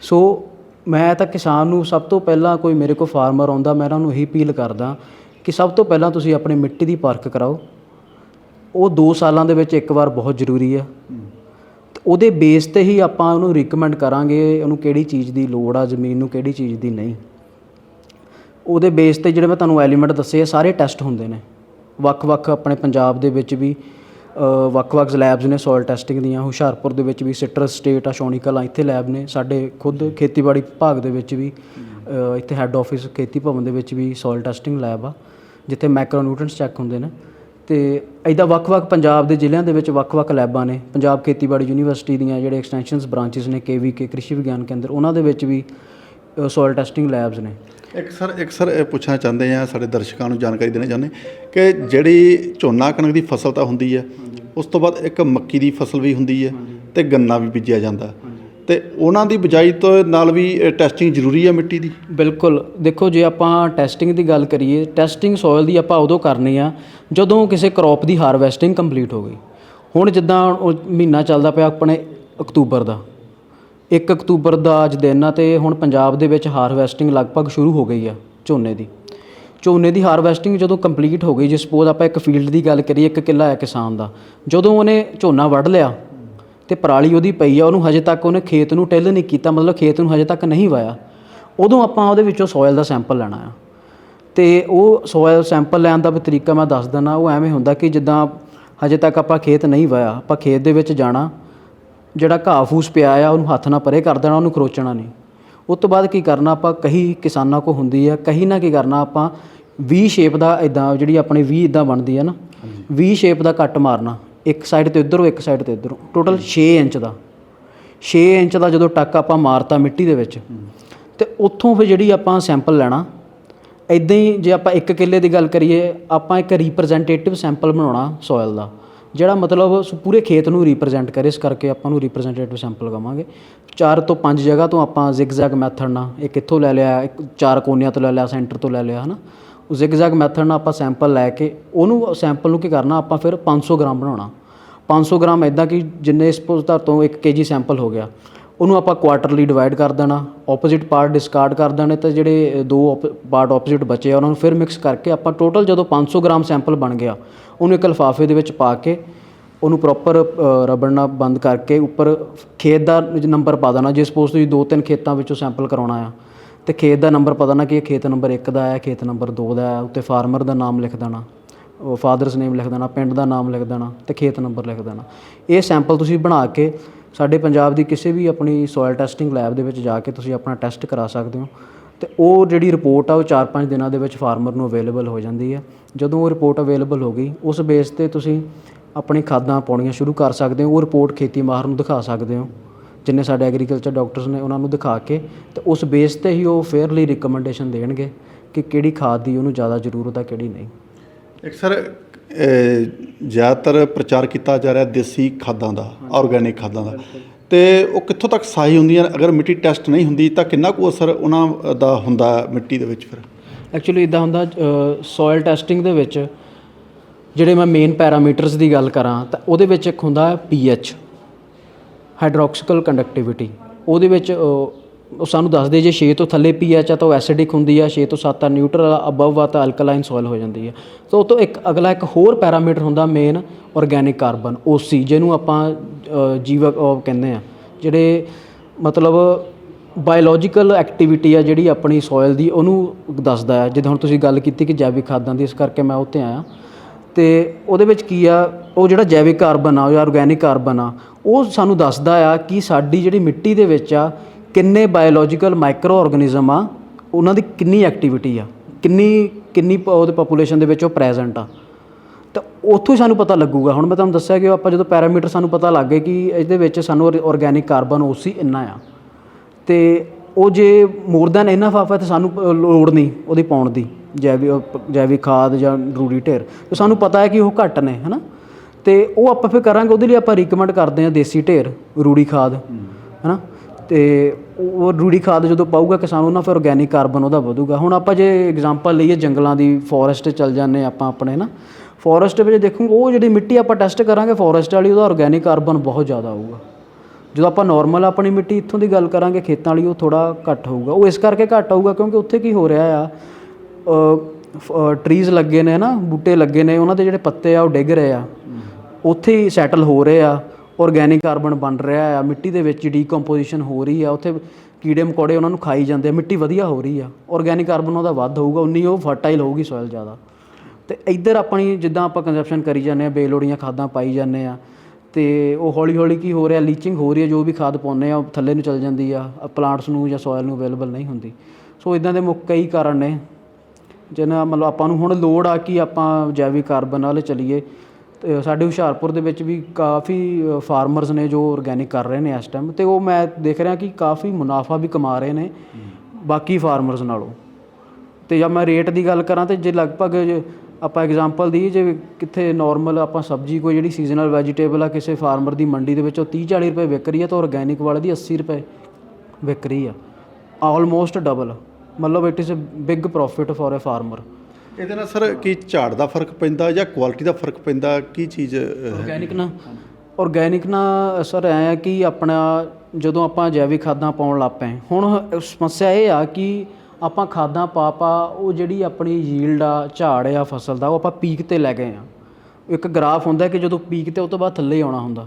ਸੋ ਮੈਂ ਤਾਂ ਕਿਸਾਨ ਨੂੰ ਸਭ ਤੋਂ ਪਹਿਲਾਂ ਕੋਈ ਮੇਰੇ ਕੋਲ ਫਾਰਮਰ ਆਉਂਦਾ, ਮੈਂ ਉਹਨਾਂ ਨੂੰ ਇਹੀ ਅਪੀਲ ਕਰਦਾ ਕਿ ਸਭ ਤੋਂ ਪਹਿਲਾਂ ਤੁਸੀਂ ਆਪਣੀ ਮਿੱਟੀ ਦੀ ਪਰਖ ਕਰਾਓ। ਉਹ 2 ਸਾਲਾਂ ਦੇ ਵਿੱਚ ਇੱਕ ਵਾਰ ਬਹੁਤ ਜ਼ਰੂਰੀ ਆ। ਉਹਦੇ ਬੇਸ ਤੇ ਹੀ ਆਪਾਂ ਉਹਨੂੰ ਰਿਕਮੈਂਡ ਕਰਾਂਗੇ ਉਹਨੂੰ ਕਿਹੜੀ ਚੀਜ਼ ਦੀ ਲੋੜ ਆ, ਜ਼ਮੀਨ ਨੂੰ ਕਿਹੜੀ ਚੀਜ਼ ਦੀ ਨਹੀਂ। ਉਹਦੇ ਬੇਸ ਤੇ ਜਿਹੜੇ ਮੈਂ ਤੁਹਾਨੂੰ ਐਲੀਮੈਂਟ ਦੱਸੇ ਆ, ਸਾਰੇ ਟੈਸਟ ਹੁੰਦੇ ਨੇ। ਵੱਖ-ਵੱਖ ਆਪਣੇ ਪੰਜਾਬ ਦੇ ਵਿੱਚ ਵੀ ਵੱਖ-ਵੱਖ ਲੈਬਸ ਨੇ ਸੋਇਲ ਟੈਸਟਿੰਗ ਦੀਆਂ, ਹੁਸ਼ਿਆਰਪੁਰ ਦੇ ਵਿੱਚ ਵੀ ਸਿਟਰਸ ਸਟੇਟ ਆ ਸ਼ੌਨੀਕਲਾ ਇੱਥੇ ਲੈਬ ਨੇ ਸਾਡੇ ਖੁਦ ਖੇਤੀਬਾੜੀ ਵਿਭਾਗ ਦੇ ਵਿੱਚ ਵੀ ਇੱਥੇ ਹੈੱਡ ਆਫਿਸ ਖੇਤੀ ਭਵਨ ਦੇ ਵਿੱਚ ਵੀ ਸੋਇਲ ਟੈਸਟਿੰਗ ਲੈਬ ਆ, ਜਿੱਥੇ ਮਾਈਕਰੋ ਨਿਊਟ੍ਰੀਐਂਟਸ ਚੈੱਕ ਹੁੰਦੇ ਨੇ। ਤੇ ਐਦਾਂ ਵੱਖ-ਵੱਖ ਪੰਜਾਬ ਦੇ ਜ਼ਿਲ੍ਹਿਆਂ ਦੇ ਵਿੱਚ ਵੱਖ-ਵੱਖ ਲੈਬਾਂ ਨੇ, ਪੰਜਾਬ ਖੇਤੀਬਾੜੀ ਯੂਨੀਵਰਸਿਟੀ ਦੀਆਂ ਜਿਹੜੇ ਐਕਸਟੈਂਸ਼ਨਸ ਬ੍ਰਾਂਚਸ ਨੇ ਕੇਵੀਕੇ ਕ੍ਰਿਸ਼ੀ ਵਿਗਿਆਨ ਕੇਂਦਰ, ਉਹਨਾਂ ਦੇ ਵਿੱਚ ਵੀ ਸੋਇਲ ਟੈਸਟਿੰਗ ਲੈਬਸ ਨੇ। ਇੱਕ ਸਰ ਇੱਕ ਸਰ, ਇਹ ਪੁੱਛਣਾ ਚਾਹੁੰਦੇ ਆ, ਸਾਡੇ ਦਰਸ਼ਕਾਂ ਨੂੰ ਜਾਣਕਾਰੀ ਦੇਣਾ ਚਾਹੁੰਦੇ ਕਿ ਜਿਹੜੀ ਝੋਨਾ ਕਣਕ ਦੀ ਫਸਲ ਤਾਂ ਹੁੰਦੀ ਹੈ ਉਸ ਤੋਂ ਬਾਅਦ ਇੱਕ ਮੱਕੀ ਦੀ ਫਸਲ ਵੀ ਹੁੰਦੀ ਹੈ ਤੇ ਗੰਨਾ ਵੀ ਬੀਜਿਆ ਜਾਂਦਾ। ਤੇ ਉਹਨਾਂ ਦੀ ਬਿਜਾਈ ਤੋਂ ਨਾਲ ਵੀ ਟੈਸਟਿੰਗ ਜ਼ਰੂਰੀ ਹੈ ਮਿੱਟੀ ਦੀ? ਬਿਲਕੁਲ। ਦੇਖੋ, ਜੇ ਆਪਾਂ ਟੈਸਟਿੰਗ ਦੀ ਗੱਲ ਕਰੀਏ ਟੈਸਟਿੰਗ ਸੋਇਲ ਦੀ ਆਪਾਂ ਉਦੋਂ ਕਰਨੀ ਆ ਜਦੋਂ ਕਿਸੇ ਕ੍ਰੌਪ ਦੀ ਹਾਰਵੈਸਟਿੰਗ ਕੰਪਲੀਟ ਹੋ ਗਈ। ਹੁਣ ਜਿੱਦਾਂ ਉਹ ਮਹੀਨਾ ਚੱਲਦਾ ਪਿਆ ਆਪਣੇ ਅਕਤੂਬਰ ਦਾ। 1 ਅਕਤੂਬਰ ਦਾ ਅੱਜ ਦਿਨ ਆ ਤੇ ਹੁਣ ਪੰਜਾਬ ਦੇ ਵਿੱਚ ਹਾਰਵੈਸਟਿੰਗ ਲਗਭਗ ਸ਼ੁਰੂ ਹੋ ਗਈ ਆ ਝੋਨੇ ਦੀ। ਝੋਨੇ ਦੀ ਹਾਰਵੈਸਟਿੰਗ ਜਦੋਂ ਕੰਪਲੀਟ ਹੋ ਗਈ, ਜੇ ਸਪੋਜ਼ ਆਪਾਂ ਇੱਕ ਫੀਲਡ ਦੀ ਗੱਲ ਕਰੀਏ, ਇੱਕ ਕਿੱਲਾ ਹੈ ਕਿਸਾਨ ਦਾ। ਜਦੋਂ ਉਹਨੇ ਝੋਨਾ ਵੱਢ ਲਿਆ ਤੇ ਪਰਾਲੀ ਉਹਦੀ ਪਈ ਆ ਉਹਨੂੰ ਹਜੇ ਤੱਕ ਉਹਨੇ ਖੇਤ ਨੂੰ ਟਿੱਲ ਨਹੀਂ ਕੀਤਾ ਮਤਲਬ ਖੇਤ ਨੂੰ ਹਜੇ ਤੱਕ ਨਹੀਂ ਵਾਇਆ। ਉਦੋਂ ਆਪਾਂ ਉਹਦੇ ਵਿੱਚੋਂ ਸੋਇਲ ਦਾ ਸੈਂਪਲ ਲੈਣਾ ਆ। ਤੇ ਉਹ ਸੋਇਲ ਸੈਂਪਲ ਲੈਣ ਦਾ ਵੀ ਤਰੀਕਾ ਮੈਂ ਦੱਸ ਦਿੰਦਾ ਉਹ ਐਵੇਂ ਹੁੰਦਾ ਕਿ ਜਿੱਦਾਂ ਹਜੇ ਤੱਕ ਆਪਾਂ ਖੇਤ ਨਹੀਂ ਵਾਇਆ ਆਪਾਂ ਖੇਤ ਦੇ ਵਿੱਚ ਜਾਣਾ ਜਿਹੜਾ ਘਾਹ ਫੂਸ ਪਿਆ ਆ ਉਹਨੂੰ ਹੱਥ ਨਾਲ ਪਰੇ ਕਰ ਦੇਣਾ ਉਹਨੂੰ ਖਰੋਚਣਾ ਨਹੀਂ। ਉਸ ਤੋਂ ਬਾਅਦ ਕੀ ਕਰਨਾ ਆਪਾਂ ਕਹੀ ਕਿਸਾਨਾਂ ਕੋ ਹੁੰਦੀ ਆ ਕਹੀ ਨਾ ਕੀ ਕਰਨਾ ਆਪਾਂ ਵੀ ਸ਼ੇਪ ਦਾ ਇਦਾਂ ਜਿਹੜੀ ਆਪਣੀ ਵੀ ਇਦਾਂ ਬਣਦੀ ਆ ਨਾ ਵੀ ਸ਼ੇਪ ਦਾ ਕੱਟ ਮਾਰਨਾ। ਇੱਕ ਸਾਈਡ ਤੇ ਇੱਧਰੋਂ ਇੱਕ ਸਾਈਡ ਤੇ ਇੱਧਰੋਂ ਟੋਟਲ 6 ਇੰਚ ਦਾ। 6 ਇੰਚ ਦਾ ਜਦੋਂ ਟੱਕ ਆਪਾਂ ਮਾਰਤਾ ਮਿੱਟੀ ਦੇ ਵਿੱਚ, ਤੇ ਉੱਥੋਂ ਫਿਰ ਜਿਹੜੀ ਆਪਾਂ ਸੈਂਪਲ ਲੈਣਾ ਇਦਾਂ ਹੀ ਜੇ ਆਪਾਂ ਇੱਕ ਕਿੱਲੇ ਦੀ ਗੱਲ ਕਰੀਏ, ਆਪਾਂ ਇੱਕ ਰਿਪਰੈਜ਼ੈਂਟੇਟਿਵ ਸੈਂਪਲ ਬਣਾਉਣਾ ਸੋਇਲ ਦਾ, ਜਿਹੜਾ ਮਤਲਬ ਪੂਰੇ ਖੇਤ ਨੂੰ ਰਿਪਰੈਜ਼ੈਂਟ ਕਰੇ, ਇਸ ਕਰਕੇ ਆਪਾਂ ਨੂੰ ਰਿਪਰੈਜ਼ੈਂਟੇਟਿਵ ਸੈਂਪਲ ਕਵਾਂਗੇ। ਚਾਰ ਤੋਂ ਪੰਜ ਜਗ੍ਹਾ ਤੋਂ ਆਪਾਂ ਜ਼ਿਗਜ਼ੈਗ ਮੈਥਡ ਨਾਲ, ਇੱਕ ਇੱਥੋਂ ਲੈ ਲਿਆ, ਇੱਕ ਚਾਰ ਕੋਨਿਆਂ ਤੋਂ ਲੈ ਲਿਆ ਸੈਂਟਰ ਤੋਂ ਲੈ ਲਿਆ, ਹਨਾ? ਉਹ ਜ਼ਿਗਜ਼ੈਗ ਮੈਥਡ ਨਾਲ ਆਪਾਂ ਸੈਂਪਲ ਲੈ ਕੇ ਉਹਨੂੰ ਸੈਂਪਲ ਨੂੰ ਕੀ ਕਰਨਾ ਆਪਾਂ ਫਿਰ 500 ਗ੍ਰਾਮ ਬਣਾਉਣਾ। 500 ਗ੍ਰਾਮ ਇਦਾਂ ਕਿ ਜਿੰਨੇ ਸਪੋਜ਼ ਧਰ ਤੋਂ 1 ਕੇਜੀ ਸੈਂਪਲ ਹੋ ਗਿਆ ਉਹਨੂੰ ਆਪਾਂ ਕੁਆਟਰਲੀ ਡਿਵਾਈਡ ਕਰ ਦੇਣਾ ਆਪੋਜ਼ਿਟ ਪਾਰਟ ਡਿਸਕਾਰਡ ਕਰ ਦੇਣੇ ਤੇ ਜਿਹੜੇ ਅ, ਦੋ ਪਾਰਟ ਆਪੋਜ਼ਿਟ ਬਚੇ ਆ ਉਹਨਾਂ ਨੂੰ ਫਿਰ ਮਿਕਸ ਕਰਕੇ ਆਪਾਂ ਟੋਟਲ ਜਦੋਂ 500 ਗ੍ਰਾਮ ਸੈਂਪਲ ਬਣ ਗਿਆ ਉਹਨੂੰ ਇੱਕ ਲਫਾਫੇ ਦੇ ਵਿੱਚ ਪਾ ਕੇ ਉਹਨੂੰ ਪ੍ਰੋਪਰ ਰਬੜ ਨਾਲ ਬੰਦ ਕਰਕੇ ਉੱਪਰ ਖੇਤ ਦਾ ਨੰਬਰ ਪਾ ਦੇਣਾ ਜੇ ਸਪੋਜ਼ ਤੁਸੀਂ ਦੋ ਤਿੰਨ ਖੇਤਾਂ ਵਿੱਚੋਂ ਸੈਂਪਲ ਕਰਾਉਣਾ ਆ। ਤੇ ਖੇਤ ਦਾ ਨੰਬਰ ਪਤਾ ਨਾ ਕਿ ਇਹ ਖੇਤ ਨੰਬਰ 1 ਦਾ ਹੈ, ਖੇਤ ਨੰਬਰ 2 ਦਾ ਹੈ, ਉੱਤੇ ਫਾਰਮਰ ਦਾ ਨਾਮ ਲਿਖ ਦੇਣਾ, ਉਹ ਫਾਦਰਸ ਨੇਮ ਲਿਖ ਦੇਣਾ, ਪਿੰਡ ਦਾ ਨਾਮ ਲਿਖ ਦੇਣਾ ਤੇ ਖੇਤ ਨੰਬਰ ਲਿਖ ਦੇਣਾ। ਇਹ ਸੈਂਪਲ ਤੁਸੀਂ ਬਣਾ ਕੇ ਸਾਡੇ ਪੰਜਾਬ ਦੀ ਕਿਸੇ ਵੀ ਆਪਣੀ ਸੋਇਲ ਟੈਸਟਿੰਗ ਲੈਬ ਦੇ ਵਿੱਚ ਜਾ ਕੇ ਤੁਸੀਂ ਆਪਣਾ ਟੈਸਟ ਕਰਾ ਸਕਦੇ ਹੋ ਤੇ ਉਹ ਜਿਹੜੀ ਰਿਪੋਰਟ ਆ ਉਹ 4-5 ਦਿਨਾਂ ਦੇ ਵਿੱਚ ਫਾਰਮਰ ਨੂੰ ਅਵੇਲੇਬਲ ਹੋ ਜਾਂਦੀ ਹੈ। ਜਦੋਂ ਉਹ ਰਿਪੋਰਟ ਅਵੇਲੇਬਲ ਹੋ ਗਈ, ਉਸ ਬੇਸ ਤੇ ਤੁਸੀਂ ਆਪਣੀ ਖਾਦਾਂ ਪਾਉਣੀਆਂ ਸ਼ੁਰੂ ਕਰ ਸਕਦੇ ਹੋ, ਉਹ ਰਿਪੋਰਟ ਖੇਤੀ ਮਾਹਰ ਨੂੰ ਦਿਖਾ ਸਕਦੇ ਹੋ। ਜਿੰਨੇ ਸਾਡੇ ਐਗਰੀਕਲਚਰ ਡਾਕਟਰਸ ਨੇ ਉਹਨਾਂ ਨੂੰ ਦਿਖਾ ਕੇ ਤੇ ਉਸ ਬੇਸ ਤੇ ਹੀ ਉਹ ਫੇਅਰਲੀ ਰਿਕਮੈਂਡੇਸ਼ਨ ਦੇਣਗੇ ਕਿ ਕਿਹੜੀ ਖਾਦ ਦੀ ਉਹਨੂੰ ਜ਼ਿਆਦਾ ਜ਼ਰੂਰਤ ਹੈ ਕਿਹੜੀ ਨਹੀਂ। ਇੱਕ ਸਰ ਜ਼ਿਆਦਾਤਰ ਪ੍ਰਚਾਰ ਕੀਤਾ ਜਾ ਰਿਹਾ ਦੇਸੀ ਖਾਦਾਂ ਦਾ ਆਰਗੈਨਿਕ ਖਾਦਾਂ ਦਾ। ਤੇ ਉਹ ਕਿੱਥੋਂ ਤੱਕ ਸਹੀ ਹੁੰਦੀਆਂ? ਅਗਰ ਮਿੱਟੀ ਟੈਸਟ ਨਹੀਂ ਹੁੰਦੀ ਤਾਂ ਕਿੰਨਾ ਕੁ ਅਸਰ ਉਹਨਾਂ ਦਾ ਹੁੰਦਾ ਮਿੱਟੀ ਦੇ ਵਿੱਚ ਫਿਰ? ਐਕਚੁਅਲੀ ਇਦਾਂ ਹੁੰਦਾ ਸੋਇਲ ਟੈਸਟਿੰਗ ਦੇ ਵਿੱਚ ਜਿਹੜੇ ਮੈਂ ਮੇਨ ਪੈਰਾਮੀਟਰਸ ਦੀ ਗੱਲ ਕਰਾਂ ਤਾਂ ਉਹਦੇ ਵਿੱਚ ਇੱਕ ਹੁੰਦਾ ਪੀਐਚ ਹਾਈਡਰੋਕਸੀਕਲ ਕੰਡਕਟਿਵਿਟੀ ਉਹਦੇ ਵਿੱਚ ਉਹ ਸਾਨੂੰ ਦੱਸਦੇ ਜੇ 6 ਤੋਂ ਥੱਲੇ ਪੀਐਚ ਆ ਤਾਂ ਉਹ ਐਸਿਡਿਕ ਹੁੰਦੀ ਆ 6 ਤੋਂ 7 ਆ ਨਿਊਟਰਲ ਅਬਵ ਆ ਤਾਂ ਅਲਕਲਾਈਨ ਸੋਇਲ ਹੋ ਜਾਂਦੀ ਹੈ ਤਾਂ ਉਹ ਤੋਂ ਇੱਕ ਅਗਲਾ ਇੱਕ ਹੋਰ ਪੈਰਾਮੀਟਰ ਹੁੰਦਾ ਮੇਨ ਆਰਗੈਨਿਕ ਕਾਰਬਨ OC ਜਿਹਨੂੰ ਆਪਾਂ ਅ, ਜੀਵਕ ਕਹਿੰਦੇ ਆ ਜਿਹੜੇ ਮਤਲਬ ਬਾਇਓਲੋਜੀਕਲ ਐਕਟੀਵਿਟੀ ਆ ਜਿਹੜੀ ਆਪਣੀ ਸੋਇਲ ਦੀ ਉਹਨੂੰ ਦੱਸਦਾ ਹੈ ਜਿੱਦਾਂ ਹੁਣ ਤੁਸੀਂ ਗੱਲ ਕੀਤੀ ਕਿ ਜੈਵਿਕ ਖਾਦਾਂ ਦੀ ਇਸ ਕਰਕੇ ਮੈਂ ਉੱਤੇ ਆਇਆ। ਅਤੇ ਉਹਦੇ ਵਿੱਚ ਕੀ ਆ, ਉਹ ਜਿਹੜਾ ਜੈਵਿਕ ਕਾਰਬਨ ਆ ਜਾਂ ਆਰਗੈਨਿਕ ਕਾਰਬਨ ਆ, ਉਹ ਸਾਨੂੰ ਦੱਸਦਾ ਆ ਕਿ ਸਾਡੀ ਜਿਹੜੀ ਮਿੱਟੀ ਦੇ ਵਿੱਚ ਆ, ਕਿੰਨੇ ਬਾਇਓਲੋਜੀਕਲ ਮਾਈਕਰੋ ਆਰਗੇਨਿਜ਼ਮ ਆ, ਉਹਨਾਂ ਦੀ ਕਿੰਨੀ ਐਕਟੀਵਿਟੀ ਆ, ਕਿੰਨੀ ਕਿੰਨੀ ਪ- ਉਹਦੇ ਪੋਪੂਲੇਸ਼ਨ ਦੇ ਵਿੱਚ ਉਹ ਪ੍ਰੈਜ਼ੈਂਟ ਆ। ਤਾਂ ਉੱਥੋਂ ਹੀ ਸਾਨੂੰ ਪਤਾ ਲੱਗੂਗਾ। ਹੁਣ ਮੈਂ ਤੁਹਾਨੂੰ ਦੱਸਿਆ ਕਿ ਆਪਾਂ ਜਦੋਂ ਪੈਰਾਮੀਟਰ ਸਾਨੂੰ ਪਤਾ ਲੱਗ ਗਏ ਕਿ ਇਹਦੇ ਵਿੱਚ ਸਾਨੂੰ ਆਰਗੈਨਿਕ ਕਾਰਬਨ ਉਸੇ ਇੰਨਾ ਆ। ਤੇ ਉਹ ਜੇ ਮੋਰ ਦੈਨ ਇਨਫ ਆਫ ਤਾਂ ਸਾਨੂੰ ਲੋੜ ਨਹੀਂ ਉਹਦੀ ਪਾਉਣ ਦੀ ਜੈਵਿਕ ਜੈਵਿਕ ਖਾਦ ਜਾਂ ਰੂੜੀ ਢੇਰ। ਤੇ ਸਾਨੂੰ ਪਤਾ ਹੈ ਕਿ ਉਹ ਘੱਟ ਨੇ, ਹਨਾ? ਤੇ ਉਹ ਆਪਾਂ ਫਿਰ ਕਰਾਂਗੇ, ਉਹਦੇ ਲਈ ਆਪਾਂ ਰਿਕਮੈਂਡ ਕਰਦੇ ਹਾਂ ਦੇਸੀ ਢੇਰ, ਰੂੜੀ ਖਾਦ, ਹਨਾ? ਤੇ ਉਹ ਰੂੜੀ ਖਾਦ ਜਦੋਂ ਪਾਊਗਾ ਕਿਸਾਨ, ਉਹਨਾਂ ਫਿਰ ਆਰਗੈਨਿਕ ਕਾਰਬਨ ਉਹਦਾ ਵਧੂਗਾ। ਹੁਣ ਆਪਾਂ ਜੇ ਐਗਜ਼ਾਮਪਲ ਲਈਏ ਜੰਗਲਾਂ ਦੀ ਫੋਰੈਸਟ ਚੱਲ ਜਾਂਦੇ ਆਪਾਂ ਆਪਣੇ ਨਾ ਫੋਰੈਸਟ ਵਿੱਚ ਦੇਖੂਗੇ, ਉਹ ਜਿਹੜੀ ਮਿੱਟੀ ਆਪਾਂ ਟੈਸਟ ਕਰਾਂਗੇ ਫੋਰੈਸਟ ਵਾਲੀ, ਉਹਦਾ ਆਰਗੈਨਿਕ ਕਾਰਬਨ ਬਹੁਤ ਜ਼ਿਆਦਾ ਆਊਗਾ ਜਦੋਂ ਆਪਾਂ ਨਾਰਮਲ ਆਪਣੀ ਮਿੱਟੀ ਇੱਥੋਂ ਦੀ ਗੱਲ ਕਰਾਂਗੇ, ਖੇਤਾਂ ਵਾਲੀ ਉਹ ਥੋੜਾ ਘੱਟ ਹੋਊਗਾ। ਉਹ ਇਸ ਕਰਕੇ ਘੱਟ ਹੋਊਗਾ ਕਿਉਂਕਿ ਉੱਥੇ ਕੀ ਹੋ ਰਿਹਾ ਆ ਟਰੀਜ਼ ਲੱਗੇ ਨੇ ਨਾ ਬੂਟੇ ਲੱਗੇ ਨੇ, ਉਹਨਾਂ ਦੇ ਜਿਹੜੇ ਪੱਤੇ ਆ ਉਹ ਡਿੱਗ ਰਹੇ ਆ। ਉੱਥੇ ਹੀ ਸੈਟਲ ਹੋ ਰਹੇ ਆ ਆਰਗੈਨਿਕ ਕਾਰਬਨ ਬਣ ਰਿਹਾ ਆ, ਮਿੱਟੀ ਦੇ ਵਿੱਚ ਡੀਕੰਪੋਜੀਸ਼ਨ ਹੋ ਰਹੀ ਆ, ਉੱਥੇ ਕੀੜੇ ਮਕੌੜੇ ਉਹਨਾਂ ਨੂੰ ਖਾਈ ਜਾਂਦੇ ਆ, ਮਿੱਟੀ ਵਧੀਆ ਹੋ ਰਹੀ ਆ। ਆਰਗੈਨਿਕ ਕਾਰਬਨ ਉਹਦਾ ਵੱਧ ਹੋਊਗਾ, ਉਨੀ ਉਹ ਫਰਟਾਈਲ ਹੋਊਗੀ ਸੋਇਲ ਜ਼ਿਆਦਾ। ਤੇ ਇੱਧਰ ਆਪਣੀ ਜਿੱਦਾਂ ਆਪਾਂ ਕੰਜਪਸ਼ਨ ਕਰੀ ਜਾਂਦੇ ਆ, ਬੇਲੋੜੀਆਂ ਖਾਦਾਂ ਪਾਈ ਜਾਂਦੇ ਆ ਤੇ ਉਹ ਹੌਲੀ ਹੌਲੀ ਕੀ ਹੋ ਰਿਹਾ ਲੀਚਿੰਗ ਹੋ ਰਹੀ ਹੈ ਜੋ ਵੀ ਖਾਦ ਪਾਉਂਦੇ ਆ ਉਹ ਥੱਲੇ ਨੂੰ ਚਲ ਜਾਂਦੀ ਆ ਪਲਾਂਟਸ ਨੂੰ ਜਾਂ ਸੋਇਲ ਨੂੰ ਅਵੇਲੇਬਲ ਨਹੀਂ ਹੁੰਦੀ। ਸੋ ਇਦਾਂ ਦੇ ਮੁੱਖ ਕਈ ਕਾਰਨ ਨੇ ਜਿਹਨਾਂ ਮਤਲਬ ਆਪਾਂ ਨੂੰ ਹੁਣ ਲੋੜ ਆ ਕਿ ਆਪਾਂ ਜੈਵਿਕ ਕਾਰਬਨ ਨਾਲ ਚੱਲੀਏ। ਤੇ ਸਾਡੇ ਹੁਸ਼ਿਆਰਪੁਰ ਦੇ ਵਿੱਚ ਵੀ ਕਾਫੀ ਫਾਰਮਰਸ ਨੇ ਜੋ ਆਰਗੈਨਿਕ ਕਰ ਰਹੇ ਨੇ ਇਸ ਟਾਈਮ ਤੇ ਉਹ ਮੈਂ ਦੇਖ ਰਿਹਾ ਕਿ ਕਾਫੀ ਮੁਨਾਫਾ ਵੀ ਕਮਾ ਰਹੇ ਨੇ ਬਾਕੀ ਫਾਰਮਰਸ ਨਾਲੋਂ। ਤੇ ਜਾਂ ਮੈਂ ਰੇਟ ਦੀ ਗੱਲ ਕਰਾਂ ਤੇ ਜੇ ਲਗਭਗ ਆਪਾਂ ਐਗਜ਼ਾਮਪਲ ਦੀ ਜੇ ਕਿੱਥੇ ਨਾਰਮਲ ਆਪਾਂ ਸਬਜ਼ੀ ਕੋਈ ਜਿਹੜੀ ਸੀਜ਼ਨਲ ਵੈਜੀਟੇਬਲ ਆ ਕਿਸੇ ਫਾਰਮਰ ਦੀ ਮੰਡੀ ਦੇ ਵਿੱਚ ਉਹ 30 40 ਰੁਪਏ ਵਿਕ ਰਹੀ ਹੈ ਤਾਂ ਆਰਗੈਨਿਕ ਵਾਲੇ ਦੀ 80 ਰੁਪਏ ਵਿਕ ਰਹੀ ਆ। ਆਲਮੋਸਟ ਡਬਲ ਮਤਲਬ it is a big profit for a farmer ਇਹਦੇ ਨਾਲ ਸਰ ਕੀ ਝਾੜ ਦਾ ਫ਼ਰਕ ਪੈਂਦਾ ਜਾਂ ਕੁਆਲਿਟੀ ਦਾ ਫ਼ਰਕ ਪੈਂਦਾ ਕੀ ਚੀਜ਼ ਆਰਗੈਨਿਕ ਨਾ ਆਰਗੈਨਿਕ ਨਾ ਸਰ ਐ ਆ ਕਿ ਆਪਣਾ ਜਦੋਂ ਆਪਾਂ ਜੈਵਿਕ ਖਾਦਾਂ ਪਾਉਣ ਲੱਗ ਪਏ ਹੁਣ ਸਮੱਸਿਆ ਇਹ ਆ ਕਿ ਆਪਾਂ ਖਾਦਾਂ ਪਾ ਪਾ ਉਹ ਜਿਹੜੀ ਆਪਣੀ ਯੀਲਡ ਆ, ਝਾੜ ਆ, ਫਸਲ ਦਾ, ਉਹ ਆਪਾਂ ਪੀਕ ਤੇ ਲੈ ਗਏ ਆ। ਇੱਕ ਗ੍ਰਾਫ ਹੁੰਦਾ ਕਿ ਜਦੋਂ ਪੀਕ ਤੇ ਉਹ ਤੋਂ ਬਾਅਦ ਥੱਲੇ ਆਉਣਾ ਹੁੰਦਾ।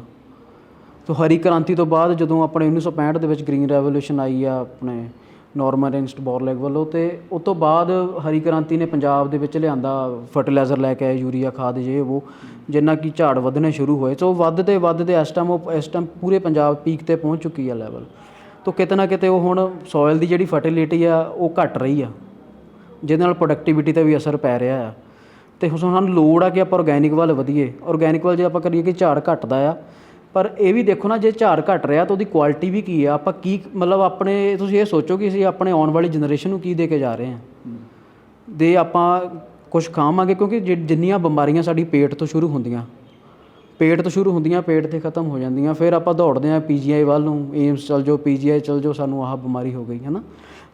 ਤੋ ਹਰੀ ਕ੍ਰਾਂਤੀ ਤੋਂ ਬਾਅਦ ਜਦੋਂ ਆਪਣੇ 1965 ਦੇ ਵਿੱਚ ਗ੍ਰੀਨ ਰੈਵੋਲੂਸ਼ਨ ਆਈ ਆ ਆਪਣੇ ਨਾਰਮਨ ਇੰਸਟ ਬੋਰਲੈਗ ਵੱਲੋਂ, ਤੇ ਉਸ ਤੋਂ ਬਾਅਦ ਹਰੀ ਕ੍ਰਾਂਤੀ ਨੇ ਪੰਜਾਬ ਦੇ ਵਿੱਚ ਲਿਆਂਦਾ ਫਰਟੀਲਾਈਜ਼ਰ ਲੈ ਕੇ ਆਏ, ਯੂਰੀਆ ਖਾਦ ਜੇ ਉਹ, ਜਿੰਨਾ ਕਿ ਝਾੜ ਵਧਣੇ ਸ਼ੁਰੂ ਹੋਏ। ਸੋ ਵੱਧ ਵੱਧਦੇ ਵੱਧਦੇ ਇਸ ਟਾਈਮ ਉਹ, ਇਸ ਟਾਈਮ ਪੂਰੇ ਪੰਜਾਬ ਪੀਕ ਤੇ ਪਹੁੰਚ ਚੁੱਕੀ ਆ ਲੈਵਲ ਤੋ ਕਿਤੇ ਨਾ ਕਿਤੇ ਉਹ ਹੁਣ ਸੋਇਲ ਦੀ ਜਿਹੜੀ ਫਰਟੀਲਿਟੀ ਆ ਉਹ ਘਟ ਰਹੀ ਆ। ਜਿਹਦੇ ਨਾਲ ਪ੍ਰੋਡਕਟਿਵਿਟੀ ਤੇ ਵੀ ਅਸਰ ਪੈ ਰਿਹਾ ਆ। ਤੇ ਹੁਣ ਸਾਨੂੰ ਲੋੜ ਆ ਕਿ ਆਪਾਂ ਆਰਗੈਨਿਕ ਵੱਲ ਵਧੀਏ। ਆਰਗੈਨਿਕ ਵੱਲ ਜੇ ਆਪਾਂ ਕਰੀਏ ਕਿ ਝਾੜ ਘਟਦਾ ਆ ਪਰ ਇਹ ਵੀ ਦੇਖੋ ਨਾ ਜੇ ਝਾੜ ਘਟ ਰਿਹਾ ਤਾਂ ਉਹਦੀ ਕੁਆਲਿਟੀ ਵੀ ਕੀ ਆ? ਆਪਾਂ ਕੀ ਮਤਲਬ ਆਪਣੇ ਤੁਸੀਂ ਇਹ ਸੋਚੋ ਕਿ ਅਸੀਂ ਆਪਣੇ ਆਉਣ ਵਾਲੀ ਜਨਰੇਸ਼ਨ ਨੂੰ ਕੀ ਦੇ ਕੇ ਜਾ ਰਹੇ ਹਾਂ। ਦੇ ਆਪਾਂ ਕੁਝ ਖਾਵਾਂਗੇ ਕਿਉਂਕਿ ਜਿੰਨੀਆਂ ਬਿਮਾਰੀਆਂ ਸਾਡੀ ਪੇਟ ਤੋਂ ਸ਼ੁਰੂ ਹੁੰਦੀਆਂ। ਪੇਟ ਤੋਂ ਸ਼ੁਰੂ ਹੁੰਦੀਆਂ, ਪੇਟ ਤੇ ਖਤਮ ਹੋ ਜਾਂਦੀਆਂ, ਫਿਰ ਆਪਾਂ ਦੌੜਦੇ ਆਂ ਪੀਜੀਆਈ ਵੱਲ ਨੂੰ, ਏਮਸ ਚਲ ਜਾਓ ਪੀਜੀਆਈ ਚਲ ਜਾਓ, ਸਾਨੂੰ ਆਹ ਬਿਮਾਰੀ ਹੋ ਗਈ ਹੈ ਨਾ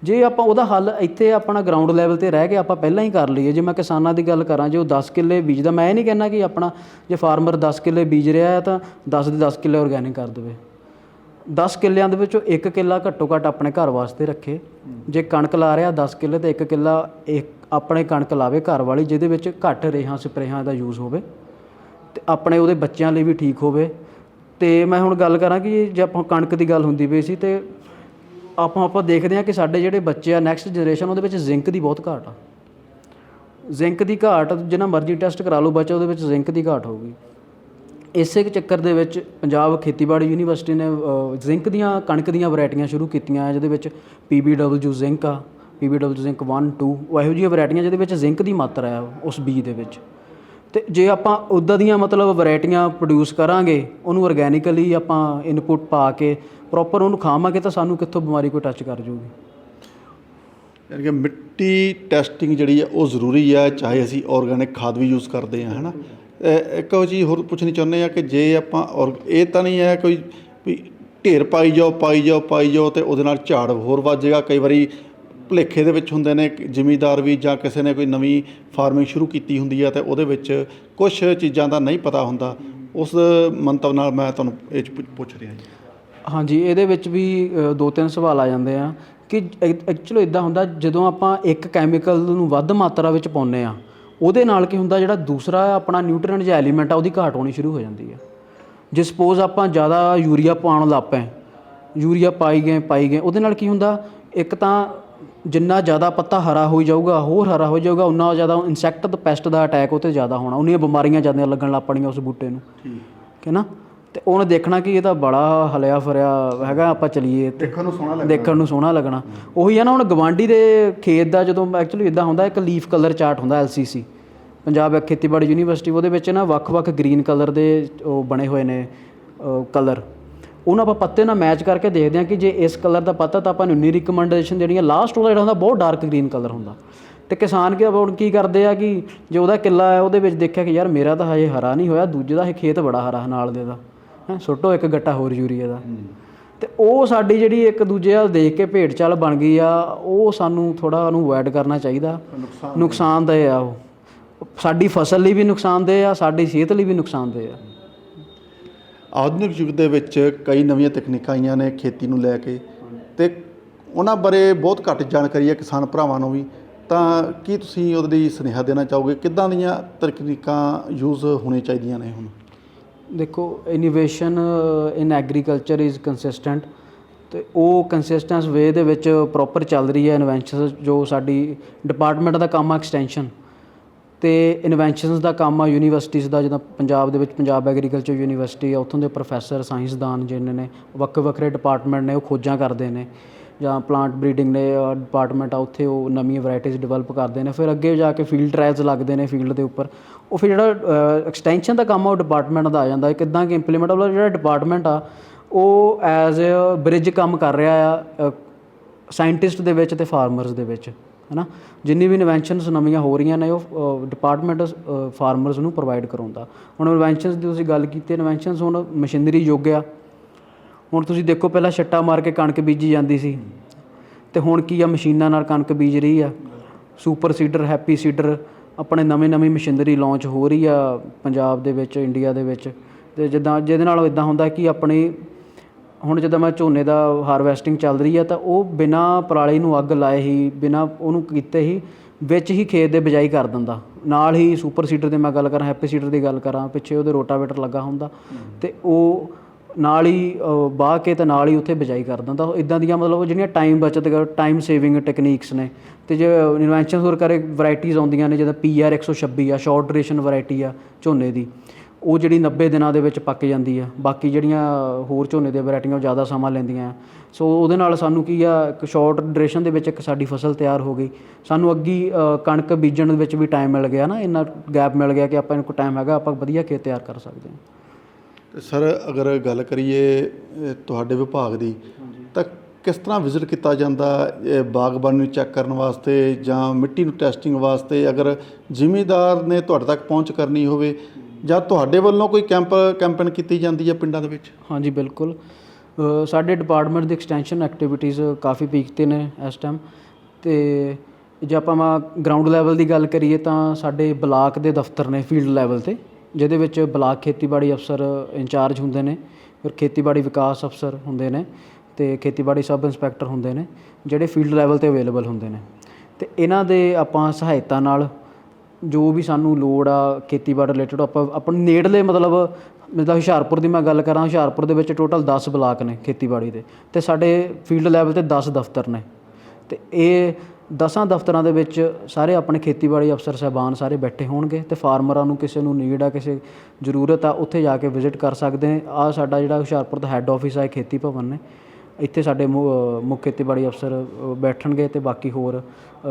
ਜੇ ਆਪਾਂ ਉਹਦਾ ਹੱਲ ਇੱਥੇ ਆਪਣਾ ਗਰਾਊਂਡ ਲੈਵਲ ਤੇ ਰਹਿ ਕੇ ਆਪਾਂ ਪਹਿਲਾਂ ਹੀ ਕਰ ਲਈਏ, ਜੇ ਮੈਂ ਕਿਸਾਨਾਂ ਦੀ ਗੱਲ ਕਰਾਂ, ਜੇ ਉਹ 10 ਕਿੱਲੇ ਬੀਜਦਾ ਮੈਂ ਇਹ ਨਹੀਂ ਕਹਿੰਦਾ ਕਿ ਆਪਣਾ, ਜੇ ਫਾਰਮਰ 10 ਕਿੱਲੇ ਬੀਜ ਰਿਹਾ ਹੈ ਤਾਂ 10 ਦੇ 10 ਕਿੱਲੇ ਆਰਗੈਨਿਕ ਕਰ ਦੇਵੇ। 10 ਕਿੱਲਿਆਂ ਦੇ ਵਿੱਚੋਂ ਇੱਕ ਕਿੱਲਾ ਘੱਟੋ ਘੱਟ ਆਪਣੇ ਘਰ ਵਾਸਤੇ ਰੱਖੇ। ਜੇ ਕਣਕ ਲਾ ਰਿਹਾ 10 ਕਿੱਲੇ ਤੇ ਇੱਕ ਕਿੱਲਾ ਆਪਣੇ ਕਣਕ ਲਾਵੇ ਘਰ ਵਾਲੀ, ਜਿਹਦੇ ਵਿੱਚ ਘੱਟ ਰੇਹਾਂ, ਸਪਰੇਹਾਂ ਦਾ ਯੂਜ਼ ਹੋਵੇ। ਆਪਣੇ ਉਹਦੇ ਬੱਚਿਆਂ ਲਈ ਵੀ ਠੀਕ ਹੋਵੇ। ਅਤੇ ਮੈਂ ਹੁਣ ਗੱਲ ਕਰਾਂ ਕਿ ਜੇ ਆਪਾਂ ਕਣਕ ਦੀ ਗੱਲ ਹੁੰਦੀ ਪਈ ਸੀ ਤੇ ਆਪਾਂ ਆਪਾਂ ਦੇਖਦੇ ਹਾਂ ਕਿ ਸਾਡੇ ਜਿਹੜੇ ਬੱਚੇ ਆ ਨੈਕਸਟ ਜਨਰੇਸ਼ਨ ਉਹਦੇ ਵਿੱਚ ਜ਼ਿੰਕ ਦੀ ਬਹੁਤ ਘਾਟ ਆ। ਜ਼ਿੰਕ ਦੀ ਘਾਟ ਜਿੰਨਾ ਮਰਜ਼ੀ ਟੈਸਟ ਕਰਾ ਲਓ ਬੱਚਾ, ਉਹਦੇ ਵਿੱਚ ਜ਼ਿੰਕ ਦੀ ਘਾਟ ਹੋਊਗੀ। ਇਸੇ ਚੱਕਰ ਦੇ ਵਿੱਚ ਪੰਜਾਬ ਖੇਤੀਬਾੜੀ ਯੂਨੀਵਰਸਿਟੀ ਨੇ ਜ਼ਿੰਕ ਦੀਆਂ, ਕਣਕ ਦੀਆਂ ਵੈਰਾਈਟੀਆਂ ਸ਼ੁਰੂ ਕੀਤੀਆਂ ਜਿਹਦੇ ਵਿੱਚ ਪੀਬੀਡਬਲਯੂ ਜ਼ਿੰਕ ਆ ਪੀਬੀਡਬਲਯੂ ਜ਼ਿੰਕ 1 2 ਇਹੋ ਜਿਹੀਆਂ ਵੈਰਾਈਟੀਆਂ ਜਿਹਦੇ ਵਿੱਚ ਜ਼ਿੰਕ ਦੀ ਮਾਤਰਾ ਆ, ਉਸ ਬੀਜ ਦੇ ਵਿੱਚ। ਤੇ ਜੇ ਆਪਾਂ ਉੱਦਾਂ ਦੀਆਂ ਮਤਲਬ ਵੈਰਾਈਟੀਆਂ ਪ੍ਰੋਡਿਊਸ ਕਰਾਂਗੇ, ਉਹਨੂੰ ਆਰਗੈਨਿਕਲੀ ਆਪਾਂ ਇਨਪੁਟ ਪਾ ਕੇ ਪ੍ਰੋਪਰ ਉਹਨੂੰ ਖਾਵਾਂਗੇ ਤਾਂ ਸਾਨੂੰ ਕਿੱਥੋਂ ਬਿਮਾਰੀ ਕੋਈ ਟੱਚ ਕਰ ਜੂਗੀ। ਯਾਨੀ ਕਿ ਮਿੱਟੀ ਟੈਸਟਿੰਗ ਜਿਹੜੀ ਹੈ ਉਹ ਜ਼ਰੂਰੀ ਹੈ ਚਾਹੇ ਅਸੀਂ ਆਰਗੈਨਿਕ ਖਾਦ ਵੀ ਯੂਜ਼ ਕਰਦੇ ਹਾਂ ਹਨਾ? ਅਹ ਇੱਕ ਉਹ ਚੀਜ਼ ਹੋਰ ਪੁੱਛਣੀ ਚਾਹੁੰਦੇ ਆ ਕਿ ਜੇ ਆਪਾਂ ਔਰ, ਇਹ ਤਾਂ ਨਹੀਂ ਹੈ ਕੋਈ ਵੀ ਢੇਰ ਪਾਈ ਜਾਓ ਪਾਈ ਜਾਓ ਪਾਈ ਜਾਓ ਤੇ ਉਹਦੇ ਨਾਲ ਝਾੜ ਹੋਰ ਵੱਧ ਜਾਏਗਾ। ਕਈ ਵਾਰੀ ਭੁਲੇਖੇ ਦੇ ਵਿੱਚ ਹੁੰਦੇ ਨੇ, ਜ਼ਿਮੀਦਾਰ ਵੀ ਜਾਂ ਕਿਸੇ ਨੇ ਕੋਈ ਨਵੀਂ ਫਾਰਮਿੰਗ ਸ਼ੁਰੂ ਕੀਤੀ ਹੁੰਦੀ ਹੈ ਤੇ ਉਹਦੇ ਵਿੱਚ ਕੁਝ ਚੀਜ਼ਾਂ ਦਾ ਨਹੀਂ ਪਤਾ ਹੁੰਦਾ। ਉਸ ਮੰਤਵ ਨਾਲ ਮੈਂ ਤੁਹਾਨੂੰ ਇਹ 'ਚ ਪੁੱਛ- ਰਿਹਾ ਜੀ। ਹਾਂਜੀ, ਇਹਦੇ ਵਿੱਚ ਵੀ ਦੋ ਤਿੰਨ ਸਵਾਲ ਆ ਜਾਂਦੇ ਆ ਕਿ ਐਕਚੁਅਲੀ ਇਦਾਂ ਹੁੰਦਾ, ਜਦੋਂ ਆਪਾਂ ਇੱਕ ਕੈਮੀਕਲ ਨੂੰ ਵੱਧ ਮਾਤਰਾ ਵਿੱਚ ਪਾਉਂਦੇ ਆ, ਉਹਦੇ ਨਾਲ ਕੀ ਹੁੰਦਾ, ਜਿਹੜਾ ਦੂਸਰਾ ਆਪਣਾ ਨਿਊਟ੍ਰੀਐਂਟ ਜਾਂ ਐਲੀਮੈਂਟ ਆ, ਉਹਦੀ ਘਾਟ ਹੋਣੀ ਸ਼ੁਰੂ ਹੋ ਜਾਂਦੀ ਹੈ ਜੇ ਸਪੋਜ਼ ਆਪਾਂ ਜ਼ਿਆਦਾ ਯੂਰੀਆ ਪਾਉਣ ਲੱਗ ਪਏ, ਯੂਰੀਆ ਪਾਈ ਗਏ ਪਾਈ ਗਏ, ਉਹਦੇ ਨਾਲ ਕੀ ਹੁੰਦਾ, ਇੱਕ ਤਾਂ ਜਿੰਨਾ ਜ਼ਿਆਦਾ ਪੱਤਾ ਹਰਾ ਹੋਈ ਜਾਊਗਾ ਹੋਰ ਹਰਾ ਹੋ ਜਾਊਗਾ ਉਨਾ ਜ਼ਿਆਦਾ ਇਨਸੈਕਟ ਤੇ ਪੈਸਟ ਦਾ ਅਟੈਕ ਉਹ 'ਤੇ ਜ਼ਿਆਦਾ ਹੋਣਾ। ਉਹਨੀਆਂ ਬਿਮਾਰੀਆਂ ਜ਼ਿਆਦਾ ਲੱਗਣ ਲੱਗ ਪਣੀਆਂ ਉਸ ਬੂਟੇ ਨੂੰ। ਠੀਕ। ਹੈ ਨਾ? ਤੇ ਉਹਨੇ ਦੇਖਣਾ ਕਿ ਇਹ ਤਾਂ ਬੜਾ ਹਲਿਆ ਫਰਿਆ ਹੈਗਾ ਆਪਾਂ ਚਲੀਏ ਦੇਖਣ ਨੂੰ ਸੋਹਣਾ ਦੇਖਣ ਨੂੰ ਸੋਹਣਾ ਲੱਗਣਾ। ਉਹੀ ਆ ਨਾ ਹੁਣ ਗਵਾਂਡੀ ਦੇ ਖੇਤ ਦਾ ਜਦੋਂ ਐਕਚੁਅਲੀ ਇਦਾਂ ਹੁੰਦਾ ਇੱਕ ਲੀਫ ਕਲਰ ਚਾਰਟ ਹੁੰਦਾ ਐਲਸੀਸੀ ਪੰਜਾਬ ਖੇਤੀਬਾੜੀ ਯੂਨੀਵਰਸਿਟੀ ਉਹਦੇ ਵਿੱਚ ਨਾ ਵੱਖ-ਵੱਖ ਗ੍ਰੀਨ ਕਲਰ ਦੇ ਉਹ ਬਣੇ ਹੋਏ ਨੇ ਕਲਰ ਉਹਨਾਂ ਆਪਾਂ ਪੱਤੇ ਨਾਲ ਮੈਚ ਕਰਕੇ ਦੇਖਦੇ ਹਾਂ ਕਿ ਜੇ ਇਸ ਕਲਰ ਦਾ ਪੱਤਾ ਤਾਂ ਆਪਾਂ ਨੂੰ ਉਨੀ ਰਿਕਮੈਂਡੇਸ਼ਨ ਜਿਹੜੀਆਂ ਲਾਸਟ ਉਹਦਾ ਜਿਹੜਾ ਹੁੰਦਾ ਬਹੁਤ ਡਾਰਕ ਗ੍ਰੀਨ ਕਲਰ ਹੁੰਦਾ। ਤੇ ਕਿਸਾਨ ਕੀ ਹੁਣ ਕੀ ਕਰਦੇ ਆ ਕਿ ਜੇ ਉਹਦਾ ਕਿੱਲਾ ਹੈ ਉਹਦੇ ਵਿੱਚ ਦੇਖਿਆ ਕਿ ਯਾਰ ਮੇਰਾ ਤਾਂ ਹਜੇ ਹਰਾ ਨਹੀਂ ਹੋਇਆ ਦੂਜੇ ਦਾ ਇਹ ਖੇਤ ਬੜਾ ਹਰਾ ਨਾਲ ਦੇ ਦਾ। ਹੈ ਸੁੱਟੋ ਇੱਕ ਗੱਟਾ ਹੋਰ ਯੂਰੀਆ ਦਾ। ਤੇ ਉਹ ਸਾਡੀ ਜਿਹੜੀ ਇੱਕ ਦੂਜੇ ਵੱਲ ਦੇਖ ਕੇ ਭੇਡ ਚਾਲ ਬਣ ਗਈ ਆ ਉਹ ਸਾਨੂੰ ਥੋੜਾ ਉਹਨੂੰ ਅਵੋਇਡ ਕਰਨਾ ਚਾਹੀਦਾ। ਨੁਕਸਾਨਦੇਹ ਆ ਉਹ। ਸਾਡੀ ਫਸਲ ਲਈ ਵੀ ਨੁਕਸਾਨਦੇਹ ਆ ਸਾਡੀ ਸਿਹਤ ਲਈ ਵੀ ਨੁਕਸਾਨਦੇਹ ਆ। ਆਧੁਨਿਕ ਯੁੱਗ ਦੇ ਵਿੱਚ ਕਈ ਨਵੀਆਂ ਤਕਨੀਕਾਂ ਆਈਆਂ ਨੇ ਖੇਤੀ ਨੂੰ ਲੈ ਕੇ। ਤੇ ਉਹਨਾਂ ਬਾਰੇ ਬਹੁਤ ਘੱਟ ਜਾਣਕਾਰੀ ਹੈ ਕਿਸਾਨ ਭਰਾਵਾਂ ਨੂੰ ਵੀ। ਤਾਂ ਕੀ ਤੁਸੀਂ ਉਹਦੇ ਲਈ ਸੁਨੇਹਾ ਦੇਣਾ ਚਾਹੋਗੇ? ਕਿੱਦਾਂ ਦੀਆਂ ਤਕਨੀਕਾਂ ਯੂਜ਼ ਹੋਣੀਆਂ ਚਾਹੀਦੀਆਂ ਨੇ ਹੁਣ? ਦੇਖੋ innovation in agriculture is consistent ਤੇ ਉਹ ਕੰਸਿਸਟੈਂਸ ਵੇ ਦੇ ਵਿੱਚ ਪ੍ਰੋਪਰ ਚੱਲ ਰਹੀ ਹੈ ਇਨਵੈਂਸ਼ਨ ਜੋ ਸਾਡੀ ਡਿਪਾਰਟਮੈਂਟ ਦਾ ਕੰਮ ਆ ਐਕਸਟੈਂਸ਼ਨ ਤੇ ਇਨਵੈਂਸ਼ਨਸ ਦਾ ਕੰਮ ਆ ਯੂਨੀਵਰਸਿਟੀਜ਼ ਦਾ, ਜਿੱਦਾਂ ਪੰਜਾਬ ਦੇ ਵਿੱਚ ਪੰਜਾਬ ਐਗਰੀਕਲਚਰ ਯੂਨੀਵਰਸਿਟੀ ਆ, ਉੱਥੋਂ ਦੇ ਪ੍ਰੋਫੈਸਰ ਸਾਇੰਸਦਾਨ ਜਿਹਨੇ ਨੇ ਵੱਖ ਵੱਖਰੇ ਡਿਪਾਰਟਮੈਂਟ ਨੇ, ਉਹ ਖੋਜਾਂ ਕਰਦੇ ਨੇ। ਜਾਂ ਪਲਾਂਟ ਬਰੀਡਿੰਗ ਨੇ ਡਿਪਾਰਟਮੈਂਟ ਆ, ਉੱਥੇ ਉਹ ਨਵੀਆਂ ਵੈਰਾਈਟੀਜ਼ ਡਿਵੈਲਪ ਕਰਦੇ ਨੇ। ਫਿਰ ਅੱਗੇ ਜਾ ਕੇ ਫੀਲਡ ਟ੍ਰਾਇਲਸ ਲੱਗਦੇ ਨੇ ਫੀਲਡ ਦੇ ਉੱਪਰ। ਉਹ ਫਿਰ ਜਿਹੜਾ ਐਕਸਟੈਂਸ਼ਨ ਦਾ ਕੰਮ ਆ, ਉਹ ਡਿਪਾਰਟਮੈਂਟ ਦਾ ਆ ਜਾਂਦਾ। ਹੈ ਕਿੱਦਾਂ ਕਿ ਇੰਪਲੀਮੈਂਟ ਵਾਲਾ ਜਿਹੜਾ ਡਿਪਾਰਟਮੈਂਟ ਆ, ਉਹ ਐਜ਼ ਅ ਬ੍ਰਿਜ ਕੰਮ ਕਰ ਰਿਹਾ ਆ ਸਾਇੰਟਿਸਟ ਦੇ ਵਿੱਚ ਤੇ ਫਾਰਮਰਸ ਦੇ ਵਿੱਚ। ਹੈਨਾ? ਜਿੰਨੀ ਵੀ ਇਨਵੈਂਸ਼ਨਸ ਨਵੀਆਂ ਹੋ ਰਹੀਆਂ ਨੇ, ਉਹ ਡਿਪਾਰਟਮੈਂਟ ਫਾਰਮਰਸ ਨੂੰ ਪ੍ਰੋਵਾਈਡ ਕਰਾਉਂਦਾ ਹੁਣ ਇਨਵੈਂਸ਼ਨਸ ਦੀ ਤੁਸੀਂ ਗੱਲ ਕੀਤੀ ਇਨਵੈਂਸ਼ਨਸ ਹੁਣ ਮਸ਼ੀਨਰੀ ਯੁੱਗ ਆ। ਹੁਣ ਤੁਸੀਂ ਦੇਖੋ, ਪਹਿਲਾਂ ਛੱਟਾ ਮਾਰ ਕੇ ਕਣਕ ਬੀਜੀ ਜਾਂਦੀ ਸੀ। ਤੇ ਹੁਣ ਕੀ ਆ, ਮਸ਼ੀਨਾਂ ਨਾਲ ਕਣਕ ਬੀਜ ਰਹੀ ਆ। ਸੁਪਰ ਸੀਡਰ ਹੈਪੀ ਸੀਡਰ ਆਪਣੇ ਨਵੇਂ ਨਵੀਂ ਮਸ਼ੀਨਰੀ ਲਾਂਚ ਹੋ ਰਹੀ ਆ ਪੰਜਾਬ ਦੇ ਵਿੱਚ ਇੰਡੀਆ ਦੇ ਵਿੱਚ। ਤੇ ਜਿੱਦਾਂ, ਜਿਹਦੇ ਨਾਲ ਇਦਾਂ ਹੁੰਦਾ ਕਿ ਆਪਣੀ ਹੁਣ ਜਿੱਦਾਂ ਮੈਂ ਝੋਨੇ ਦਾ ਹਾਰਵੈਸਟਿੰਗ ਚੱਲ ਰਹੀ ਆ ਤਾਂ ਉਹ ਬਿਨਾਂ ਪਰਾਲੀ ਨੂੰ ਅੱਗ ਲਾਏ ਹੀ ਬਿਨਾਂ ਉਹਨੂੰ ਕੀਤੇ ਹੀ ਵਿੱਚ ਹੀ ਖੇਤ ਦੇ ਬਿਜਾਈ ਕਰ ਦਿੰਦਾ। ਨਾਲ ਹੀ ਸੁਪਰ ਸੀਡਰ ਦੀ ਮੈਂ ਗੱਲ ਕਰਾਂ ਹੈਪੀ ਸੀਡਰ ਦੀ ਗੱਲ ਕਰਾਂ ਪਿੱਛੇ ਉਹਦੇ ਰੋਟਾਵੇਟਰ ਲੱਗਾ ਹੁੰਦਾ। ਅਤੇ ਉਹ ਨਾਲ ਹੀ ਅ, ਵਾਹ ਕੇ ਤੇ ਨਾਲ ਹੀ ਉੱਥੇ ਬਿਜਾਈ ਕਰ ਦਿੰਦਾ। ਇਦਾਂ ਦੀਆਂ ਮਤਲਬ ਜਿਹੜੀਆਂ ਟਾਈਮ ਬਚਤ ਟਾਈਮ ਸੇਵਿੰਗ ਟੈਕਨੀਕਸ ਨੇ। ਤੇ ਜੇ ਇਨਵੈਂਸ਼ਨ ਹੋਰ ਕਰੇ ਵੈਰਾਈਟੀਆਂ ਆਉਂਦੀਆਂ ਨੇ ਜਿੱਦਾਂ ਪੀਆਰ 126 ਆ ਸ਼ਾਰਟ ਡਿਊਰੇਸ਼ਨ ਵੈਰਾਈਟੀ ਆ ਝੋਨੇ ਦੀ। ਉਹ ਜਿਹੜੀ 90 ਦਿਨਾਂ ਦੇ ਵਿੱਚ ਪੱਕ ਜਾਂਦੀ ਆ। ਬਾਕੀ ਜਿਹੜੀਆਂ ਹੋਰ ਝੋਨੇ ਦੀਆਂ ਵੈਰਾਈਟੀਆਂ ਉਹ ਜ਼ਿਆਦਾ ਸਮਾਂ ਲੈਂਦੀਆਂ ਸੋ ਉਹਦੇ ਨਾਲ ਸਾਨੂੰ ਕੀ ਆ ਇੱਕ ਸ਼ਾਰਟ ਡਿਊਰੇਸ਼ਨ ਦੇ ਵਿੱਚ ਇੱਕ ਸਾਡੀ ਫਸਲ ਤਿਆਰ ਹੋ ਗਈ। ਸਾਨੂੰ ਅੱਗੀ ਕਣਕ ਬੀਜਣ ਦੇ ਵਿੱਚ ਵੀ ਟਾਈਮ ਮਿਲ ਗਿਆ ਨਾ। ਇੰਨਾ ਗੈਪ ਮਿਲ ਗਿਆ ਕਿ ਆਪਾਂ ਨੂੰ ਕੋਈ ਟਾਈਮ ਹੈਗਾ ਆਪਾਂ ਵਧੀਆ ਖੇਤ ਤਿਆਰ ਕਰ ਸਕਦੇ ਹਾਂ। ਤੇ ਸਰ ਅਗਰ ਗੱਲ ਕਰੀਏ ਤੁਹਾਡੇ ਵਿਭਾਗ ਦੀ ਤਾਂ ਕਿਸ ਤਰ੍ਹਾਂ ਵਿਜ਼ਿਟ ਕੀਤਾ ਜਾਂਦਾ ਬਾਗਬਾਨੀ ਨੂੰ ਚੈੱਕ ਕਰਨ ਵਾਸਤੇ ਜਾਂ ਮਿੱਟੀ ਨੂੰ ਟੈਸਟਿੰਗ ਵਾਸਤੇ? ਅਗਰ ਜ਼ਿਮੀਂਦਾਰ ਨੇ ਤੁਹਾਡੇ ਤੱਕ ਪਹੁੰਚ ਕਰਨੀ ਹੋਵੇ ਜਾਂ ਤੁਹਾਡੇ ਵੱਲੋਂ ਕੋਈ ਕੈਂਪ, ਕੈਂਪੇਨ ਕੀਤੀ ਜਾਂਦੀ ਹੈ ਪਿੰਡਾਂ ਦੇ ਵਿੱਚ? ਹਾਂਜੀ, ਬਿਲਕੁਲ। ਸਾਡੇ ਡਿਪਾਰਟਮੈਂਟ ਦੀ ਐਕਸਟੈਂਸ਼ਨ ਐਕਟੀਵਿਟੀਜ਼ ਕਾਫੀ ਪੀਕ ਤੇ ਨੇ ਇਸ ਟਾਈਮ ਤੇ ਜੇ ਆਪਾਂ ਮਾ ਗਰਾਊਂਡ ਲੈਵਲ ਦੀ ਗੱਲ ਕਰੀਏ ਤਾਂ ਸਾਡੇ ਬਲਾਕ ਦੇ ਦਫ਼ਤਰ ਨੇ ਫੀਲਡ ਲੈਵਲ ਤੇ, ਜਿਹਦੇ ਵਿੱਚ ਬਲਾਕ ਖੇਤੀਬਾੜੀ ਅਫਸਰ ਇੰਚਾਰਜ ਹੁੰਦੇ ਨੇ, ਫਿਰ ਖੇਤੀਬਾੜੀ ਵਿਕਾਸ ਅਫਸਰ ਹੁੰਦੇ ਨੇ ਤੇ ਖੇਤੀਬਾੜੀ ਸਬ ਇੰਸਪੈਕਟਰ ਹੁੰਦੇ ਨੇ, ਜਿਹੜੇ ਫੀਲਡ ਲੈਵਲ ਤੇ ਅਵੇਲੇਬਲ ਹੁੰਦੇ ਨੇ। ਤੇ ਇਹਨਾਂ ਦੇ ਆਪਾਂ ਸਹਾਇਤਾ ਨਾਲ ਜੋ ਵੀ ਸਾਨੂੰ ਲੋੜ ਆ ਖੇਤੀਬਾੜੀ ਰਿਲੇਟਡ ਆਪਾਂ ਆਪਣੇ ਨੇੜਲੇ ਮਤਲਬ ਜਿੱਦਾਂ ਹੁਸ਼ਿਆਰਪੁਰ ਦੀ ਮੈਂ ਗੱਲ ਕਰਾਂ, ਹੁਸ਼ਿਆਰਪੁਰ ਦੇ ਵਿੱਚ ਟੋਟਲ ਦਸ ਬਲਾਕ ਨੇ ਖੇਤੀਬਾੜੀ ਦੇ। ਅਤੇ ਸਾਡੇ ਫੀਲਡ ਲੈਵਲ ਤੇ ਦਸ ਦਫ਼ਤਰ ਨੇ। ਅਤੇ ਇਹ ਦਸਾਂ ਦਫ਼ਤਰਾਂ ਦੇ ਵਿੱਚ ਸਾਰੇ ਆਪਣੇ ਖੇਤੀਬਾੜੀ ਅਫਸਰ ਸਾਹਿਬਾਨ ਸਾਰੇ ਬੈਠੇ ਹੋਣਗੇ ਤੇ ਫਾਰਮਰਾਂ ਨੂੰ ਕਿਸੇ ਨੂੰ ਨੀਡ ਆ, ਕਿਸੇ ਜ਼ਰੂਰਤ ਆ, ਉੱਥੇ ਜਾ ਕੇ ਵਿਜ਼ਿਟ ਕਰ ਸਕਦੇ ਨੇ ਆ ਸਾਡਾ ਜਿਹੜਾ ਹੁਸ਼ਿਆਰਪੁਰ ਦਾ ਹੈੱਡ ਆਫਿਸ ਆ ਖੇਤੀ ਭਵਨ ਨੇ। ਇੱਥੇ ਸਾਡੇ ਮੁ- ਮੁੱਖ ਖੇਤੀਬਾੜੀ ਅਫਸਰ ਬੈਠਣਗੇ ਅਤੇ ਬਾਕੀ ਹੋਰ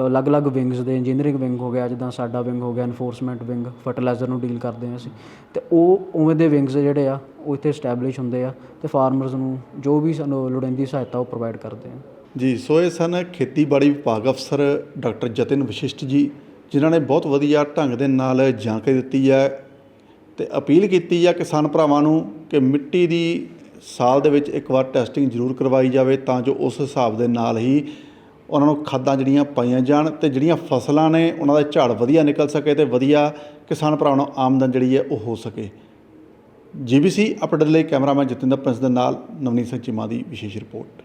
ਅਲੱਗ-ਅਲੱਗ ਵਿੰਗਸ ਦੇ ਇੰਜੀਨੀਅਰਿੰਗ ਵਿੰਗ ਹੋ ਗਿਆ, ਜਿੱਦਾਂ ਸਾਡਾ ਵਿੰਗ ਹੋ ਗਿਆ ਇਨਫੋਰਸਮੈਂਟ ਵਿੰਗ ਫਰਟੀਲਾਈਜ਼ਰ ਨੂੰ ਡੀਲ ਕਰਦੇ ਹਾਂ ਅਸੀਂ। ਅਤੇ ਉਹ ਉਵੇਂ ਦੇ ਵਿੰਗਸ ਜਿਹੜੇ ਆ, ਉਹ ਇੱਥੇ ਸਟੈਬਲਿਸ਼ ਹੁੰਦੇ ਆ ਅਤੇ ਫਾਰਮਰਸ ਨੂੰ ਜੋ ਵੀ ਸਾਨੂੰ ਲੋੜੀਂਦੀ ਸਹਾਇਤਾ ਉਹ ਪ੍ਰੋਵਾਈਡ ਕਰਦੇ ਆ। ਜੀ, ਸੋ ਇਹ ਸਨ ਖੇਤੀਬਾੜੀ ਵਿਭਾਗ ਅਫਸਰ ਡਾਕਟਰ ਜਤਿਨ ਵਸ਼ਿਸ਼ਟ ਜੀ, ਜਿਨ੍ਹਾਂ ਨੇ ਬਹੁਤ ਵਧੀਆ ਢੰਗ ਦੇ ਨਾਲ ਜਾਣਕਾਰੀ ਦਿੱਤੀ ਹੈ ਤੇ ਅਪੀਲ ਕੀਤੀ ਹੈ ਕਿਸਾਨ ਭਰਾਵਾਂ ਨੂੰ ਕਿ ਮਿੱਟੀ ਦੀ ਸਾਲ ਦੇ ਵਿੱਚ ਇੱਕ ਵਾਰ ਟੈਸਟਿੰਗ ਜ਼ਰੂਰ ਕਰਵਾਈ ਜਾਵੇ ਤਾਂ ਜੋ ਉਸ ਹਿਸਾਬ ਦੇ ਨਾਲ ਹੀ ਉਹਨਾਂ ਨੂੰ ਖਾਦਾਂ ਜਿਹੜੀਆਂ ਪਾਈਆਂ ਜਾਣ ਤੇ ਜਿਹੜੀਆਂ ਫਸਲਾਂ ਨੇ ਉਹਨਾਂ ਦਾ ਝਾੜ ਵਧੀਆ ਨਿਕਲ ਸਕੇ ਤੇ ਵਧੀਆ ਕਿਸਾਨ ਭਰਾਵਾਂ ਨੂੰ ਆਮਦਨ ਜਿਹੜੀ ਹੈ ਉਹ ਹੋ ਸਕੇ। ਜੀਬੀਸੀ ਅਪਡੇਟ ਲਈ ਕੈਮਰਾਮੈਨ ਜਤਿੰਦਰ ਪ੍ਰਿੰਸ ਦੇ ਨਾਲ ਨਵਨੀਤ ਸਿੰਘ ਚੀਮਾ ਦੀ ਵਿਸ਼ੇਸ਼ ਰਿਪੋਰਟ।